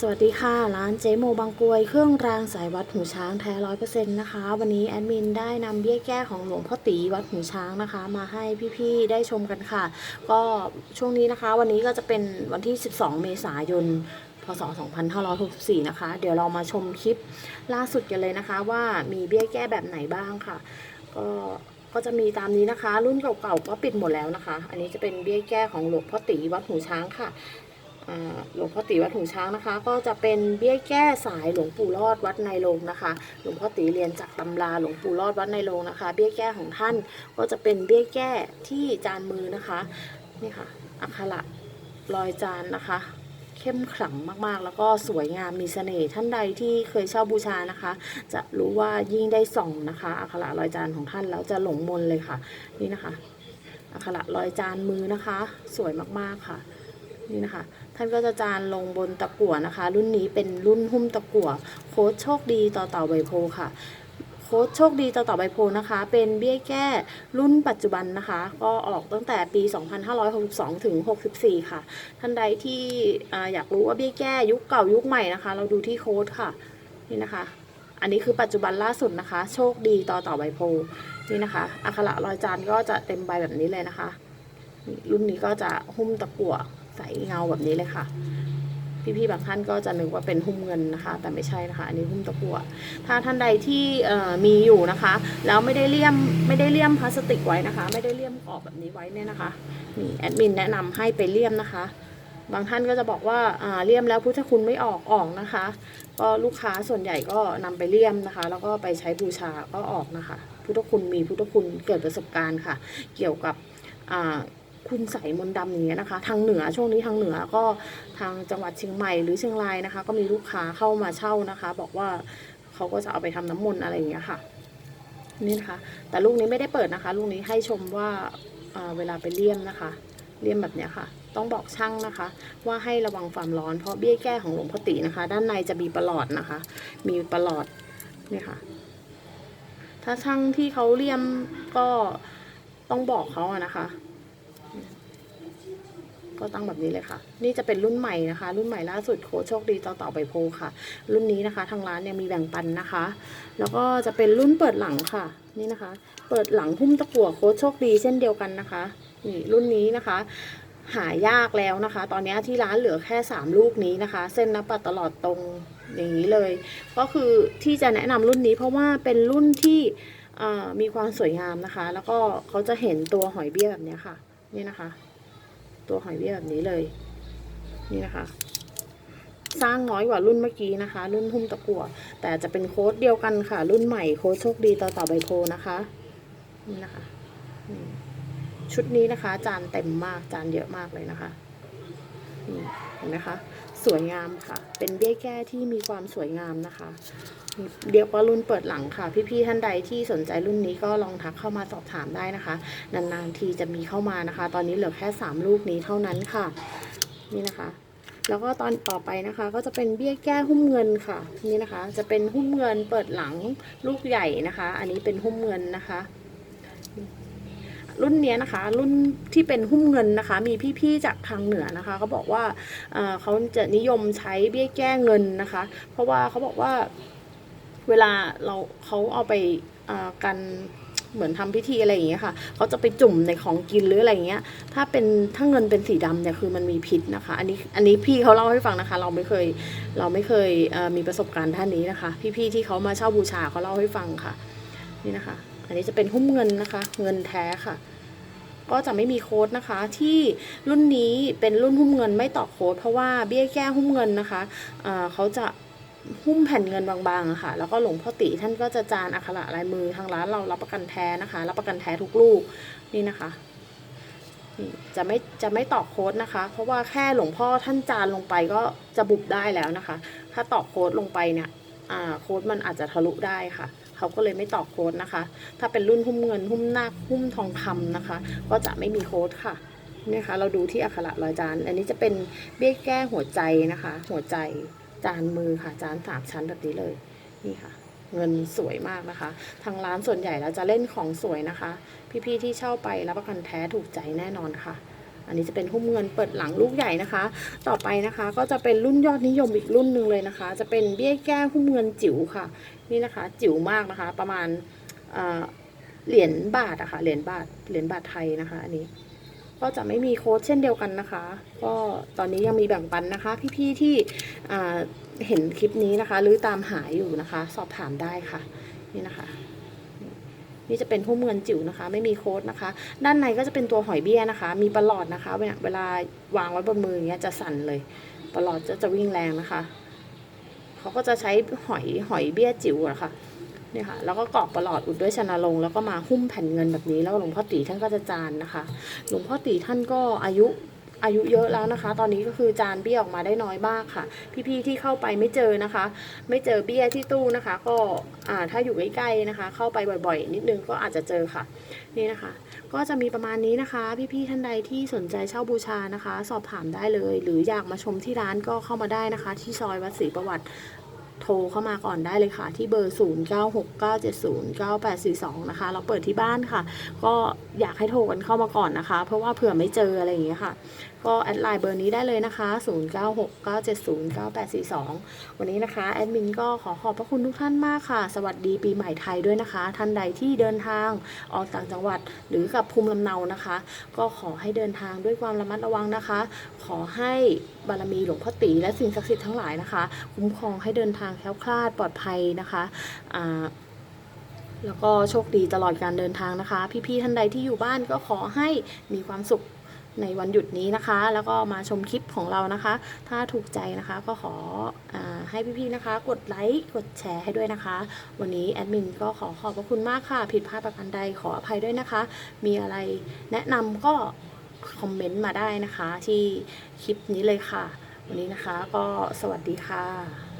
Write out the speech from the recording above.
สวัสดีค่ะ ร้านเจโมบางกรวย เครื่องรางสายวัดหูช้างแท้ร้อยเปอร์เซ็นต์นะคะ วันนี้แอดมินได้นำเบี้ยแก้ของหลวงพ่อตีวัดหูช้างนะคะ มาให้พี่ๆได้ชมกันค่ะ ก็ช่วงนี้นะคะ วันนี้ก็จะเป็นวันที่ 12 เมษายนพศ 2564 นะคะ เดี๋ยวเรามาชมคลิปล่าสุดกันเลยนะคะ ว่ามีเบี้ยแก้แบบไหนบ้างค่ะ ก็ก็จะมีตามนี้นะคะ รุ่นเก่าๆก็ปิดหมดแล้วนะคะ อันนี้จะเป็นเบี้ยแก้ของหลวงพ่อตีวัดหูช้างค่ะ หลวงพ่อตีวัดหูช้างนะคะ ก็จะเป็นเบี้ยแก้สายหลวงปู่รอดวัดในโรงนะคะ หลวงพ่อตีเรียนจากตำราหลวงปู่รอดวัดในโรงนะคะ เบี้ยแก้ของท่านก็จะเป็นเบี้ยแก้ที่จานมือนะคะนี่ค่ะอักขระรอยจานนะคะ เข้มขลังมากๆ แล้วก็สวยงามมีเสน่ห์ท่านใดที่เคยเช่าบูชานะคะ จะรู้ว่ายิ่งได้ส่องนะคะอักขระรอยจานของท่านแล้วจะหลงมนเลยค่ะ นี่นะคะอักขระรอยจานมือนะคะ สวยมากๆค่ะ นี่นะคะ ท่านก็จะจานลงบนตะกั่วนะคะ รุ่นนี้เป็นรุ่นหุ้มตะกั่วโค้ดโชคดีต่อเต่าใบโพค่ะโค้ดโชคดีต่อเต่าใบโพนะคะ เป็นเบี้ยแก้รุ่นปัจจุบันนะคะ ก็ออกตั้งแต่ปี 2562 ถึง 64 ค่ะ ท่านใดที่อยากรู้ว่าเบี้ยแก้ยุคเก่ายุคใหม่นะคะ เราดูที่โค้ดค่ะ นี่นะคะ อันนี้คือปัจจุบันล่าสุดนะคะ โชคดีต่อต่าใบโพนี่นะคะอักขระรอยจานก็จะเต็มใบแบบนี้เลยนะคะ รุ่นนี้ก็จะหุ้มตะกั่ว ใสเงาแบบนี้เลยค่ะ พี่ๆบางท่านก็จะนึกว่าเป็นหุ้มเงินนะคะ แต่ไม่ใช่นะคะ อันนี้หุ้มตะกั่วถ้าท่านใดที่มีอยู่นะคะ แล้วไม่ได้เลี่ยมไม่ได้เลี่ยมพลาสติกไว้นะคะ ไม่ได้เลี่ยมกรอบแบบนี้ไว้เนี่ยนะคะนี่แอดมินแนะนำให้ไปเลี่ยมนะคะบางท่านก็จะบอกว่าเลี่ยมแล้วพุทธคุณไม่ออกออกนะคะ ก็ลูกค้าส่วนใหญ่ก็นำไปเลี่ยมนะคะ แล้วก็ไปใช้บูชาก็ออกนะคะ พุทธคุณมีพุทธคุณเกิดประสบการณ์ค่ะ เกี่ยวกับ คุณใสยมนต์ดำอย่างเงี้ยนะคะ ทางเหนือช่วงนี้ทางเหนือก็ทางจังหวัดเชียงใหม่หรือเชียงรายนะคะ ก็มีลูกค้าเข้ามาเช่านะคะ บอกว่าเขาก็จะเอาไปทำน้ำมนต์อะไรอย่างเงี้ยค่ะนี่นะคะ แต่ลูกนี้ไม่ได้เปิดนะคะ ลูกนี้ให้ชมว่าเเวลาไปเลี่ยมนะคะ เลี่ยมแบบเนี้ยค่ะ ต้องบอกช่างนะคะ ว่าให้ระวังความร้อนเพราะเบี้ยแก้ของหลวงพ่อตีนะคะ ด้านในจะมีประหลอดนะคะ มีประหลอดนี่ค่ะ ถ้าช่างที่เขาเลี่ยมก็ต้องบอกเขาอะนะคะ ก็ตั้งแบบนี้เลยค่ะ นี่จะเป็นรุ่นใหม่นะคะ รุ่นใหม่ล่าสุดโคโชคดีต่อต่อใบโพค่ะ รุ่นนี้นะคะ ทางร้านยังมีแบ่งปันนะคะ แล้วก็จะเป็นรุ่นเปิดหลังค่ะ นี่นะคะ เปิดหลังหุ้มตะกั่วโคโชคดีเช่นเดียวกันนะคะนี่รุ่นนี้นะคะหายากแล้วนะคะ ตอนนี้ที่ร้านเหลือแค่ 3 ลูกนี้นะคะ เส้นนับปัดตลอดตรงอย่างนี้เลย ก็คือที่จะแนะนำรุ่นนี้เพราะว่าเป็นรุ่นที่มีความสวยงามนะคะ แล้วก็เขาจะเห็นตัวหอยเบี้ยแบบนี้ค่ะ นี่นะคะ ตัวหอยเบี้ยแบบนี้เลย นี่นะคะ สร้างน้อยกว่ารุ่นเมื่อกี้นะคะ รุ่นหุ้มตะกั่วแต่จะเป็นโค้ดเดียวกันค่ะ รุ่นใหม่โค้ดโชคดีต่อต่อใบโพนะคะนี่นะคะชุดนี้นะคะ จานเต็มมากจานเยอะมากเลยนะคะนี่เห็นไหมคะ สวยงามค่ะ เป็นเบี้ยแก้ที่มีความสวยงามนะคะ เดียวว่ารุ่นเปิดหลังค่ะ พี่ๆท่านใดที่สนใจรุ่นนี้ก็ลองทักเข้ามาสอบถามได้นะคะ นานๆทีจะมีเข้ามานะคะ ตอนนี้เหลือแค่ 3 ลูกนี้เท่านั้นค่ะ นี่นะคะ แล้วก็ตอนต่อไปนะคะ ก็จะเป็นเบี้ยแก้หุ้มเงินค่ะ นี่นะคะ จะเป็นหุ้มเงินเปิดหลังลูกใหญ่นะคะ อันนี้เป็นหุ้มเงินนะคะ รุ่นเนี้ยนะคะ รุ่นที่เป็นหุ้มเงินนะคะ มีพี่ๆจากทางเหนือนะคะเขาบอกว่าเขาจะนิยมใช้เบี้ยแก้เงินนะคะ เพราะว่าเขาบอกว่าเวลาเราเขาเอาไปกันเหมือนทำพิธีอะไรอย่างเงี้ยค่ะเขาจะไปจุ่มในของกินหรืออะไรอย่างเงี้ย ถ้าเป็นถ้าเงินเป็นสีดำเนี่ยคือมันมีพิษนะคะ อันนี้อันนี้พี่เขาเล่าให้ฟังนะคะ เราไม่เคยเราไม่เคยเมีประสบการณ์ท่านนี้นะคะ พี่ๆที่เขามาเช่าบูชาเขาเล่าให้ฟังค่ะ นี่นะคะ อันนี้จะเป็นหุ้มเงินนะคะ เงินแท้ค่ะ ก็จะไม่มีโค้ดนะคะ ที่รุ่นนี้เป็นรุ่นหุ้มเงินไม่ต่อโค้ดเพราะว่าเบี้ยแก้หุ้มเงินนะคะเเขาจะหุ้มแผ่นเงินบางๆะค่ะ แล้วก็หลวงพ่อติท่านก็จะจานอักขระลายมือทางร้านเรารับประกันแท้นะคะ รับประกันแท้ทุกลูกนี่นะคะนี่จะไม่จะไม่ตอกโค้ดนะคะ เพราะว่าแค่หลวงพ่อท่านจานลงไปก็จะบุบได้แล้วนะคะ ถ้าตอกโค้ดลงไปเนี่ยโค้ดมันอาจจะทะลุได้ค่ะ เขาก็เลยไม่ตอกโค้ดนะคะ ถ้าเป็นรุ่นหุ้มเงินหุ้มนาคหุ้มทองคำนะคะ ก็จะไม่มีโค้ดค่ะนี่ค่ะเราดูที่อักขระรอยจาน อันนี้จะเป็นเบี้ยแก้หัวใจนะคะ หัวใจจานมือค่ะจานสามชั้นแบบนี้เลยนี่ค่ะ เงินสวยมากนะคะ ทางร้านส่วนใหญ่แล้วจะเล่นของสวยนะคะ พี่ๆที่เช่าไปรับประกันแท้ถูกใจแน่นอนค่ะ อันนี้จะเป็นหุ้มเงินเปิดหลังลูกใหญ่นะคะ ต่อไปนะคะก็จะเป็นรุ่นยอดนิยมอีกรุ่นหนึ่งเลยนะคะ จะเป็นเบี้ยแก้หุ้มเงินจิ๋วค่ะ นี่นะคะ จิ๋วมากนะคะ ประมาณเหรียญบาทอะค่ะเหรียญบาทเหรียญบาทไทยนะคะ อันนี้ก็จะไม่มีโค้ดเช่นเดียวกันนะคะ ก็ตอนนี้ยังมีแบ่งปันนะคะ พี่ๆที่เห็นคลิปนี้นะคะ หรือตามหาอยู่นะคะ สอบถามได้ค่ะ นี่นะคะ นี่จะเป็นหุ้มเงินจิ๋วนะคะ ไม่มีโค้ดนะคะ ด้านในก็จะเป็นตัวหอยเบี้ยนะคะ มีประหลอดนะคะเวลาเวลาวางไว้บนมืออย่างเงี้ยจะสั่นเลยประหลอดจะจะวิ่งแรงนะคะเขาก็จะใช้หอยหอยเบี้ยจิ๋วอะค่ะเนี่ยค่ะแล้วก็กรอกประหลอดอุดด้วยชนะลง แล้วก็มาหุ้มแผ่นเงินแบบนี้ แล้วหลวงพ่อตีท่านก็จะจานนะคะ หลวงพ่อตีท่านก็อายุ อายุเยอะแล้วนะคะ ตอนนี้ก็คือจานเบี้ยออกมาได้น้อยมากค่ะ พี่ๆที่เข้าไปไม่เจอนะคะ ไม่เจอเบี้ยที่ตู้นะคะ ก็ถ้าอยู่ใกล้ๆนะคะ เข้าไปบ่อยๆ นิดนึงก็อาจจะเจอค่ะนี่นะคะ ก็จะมีประมาณนี้นะคะ พี่ๆท่านใดที่สนใจเช่าบูชานะคะ สอบถามได้เลย หรืออยากมาชมที่ร้านก็เข้ามาได้นะคะ ที่ซอยวัดศรีประวัติ โทรเข้ามาก่อนได้เลยค่ะ ที่เบอร์ 0969709842 นะคะ เราเปิดที่บ้านค่ะ ก็อยากให้โทรกันเข้ามาก่อนนะคะ เพราะว่าเผื่อไม่เจออะไรอย่างเงี้ยค่ะ ก็แอดไลน์เบอร์นี้ได้เลยนะคะ 0969709842 วันนี้นะคะแอดมินก็ขอขอบพระคุณทุกท่านมากค่ะ สวัสดีปีใหม่ไทยด้วยนะคะ ท่านใดที่เดินทางออกต่างจังหวัดหรือกับภูมิลำเนานะคะ ก็ขอให้เดินทางด้วยความระมัดระวังนะคะ ขอให้บารมีหลวงพ่อตีและสิ่งศักดิ์สิทธิ์ทั้งหลายนะคะ คุ้มครองให้เดินทางแคล้วคลาดปลอดภัยนะคะแล้วก็โชคดีตลอดการเดินทางนะคะ พี่ๆท่านใดที่อยู่บ้านก็ขอให้มีความสุขในวันหยุดนี้นะคะ แล้วก็มาชมคลิปของเรานะคะ ถ้าถูกใจนะคะก็ขออให้พี่ๆนะคะ กดไลค์กดแชร์ให้ด้วยนะคะ วันนี้แอดมินก็ขอขอบพระคุณมากค่ะ ผิดพลาดประการใดขออภัยด้วยนะคะ มีอะไรแนะนำก็ คอมเมนต์มาได้นะคะ ที่คลิปนี้เลยค่ะ วันนี้นะคะก็สวัสดีค่ะ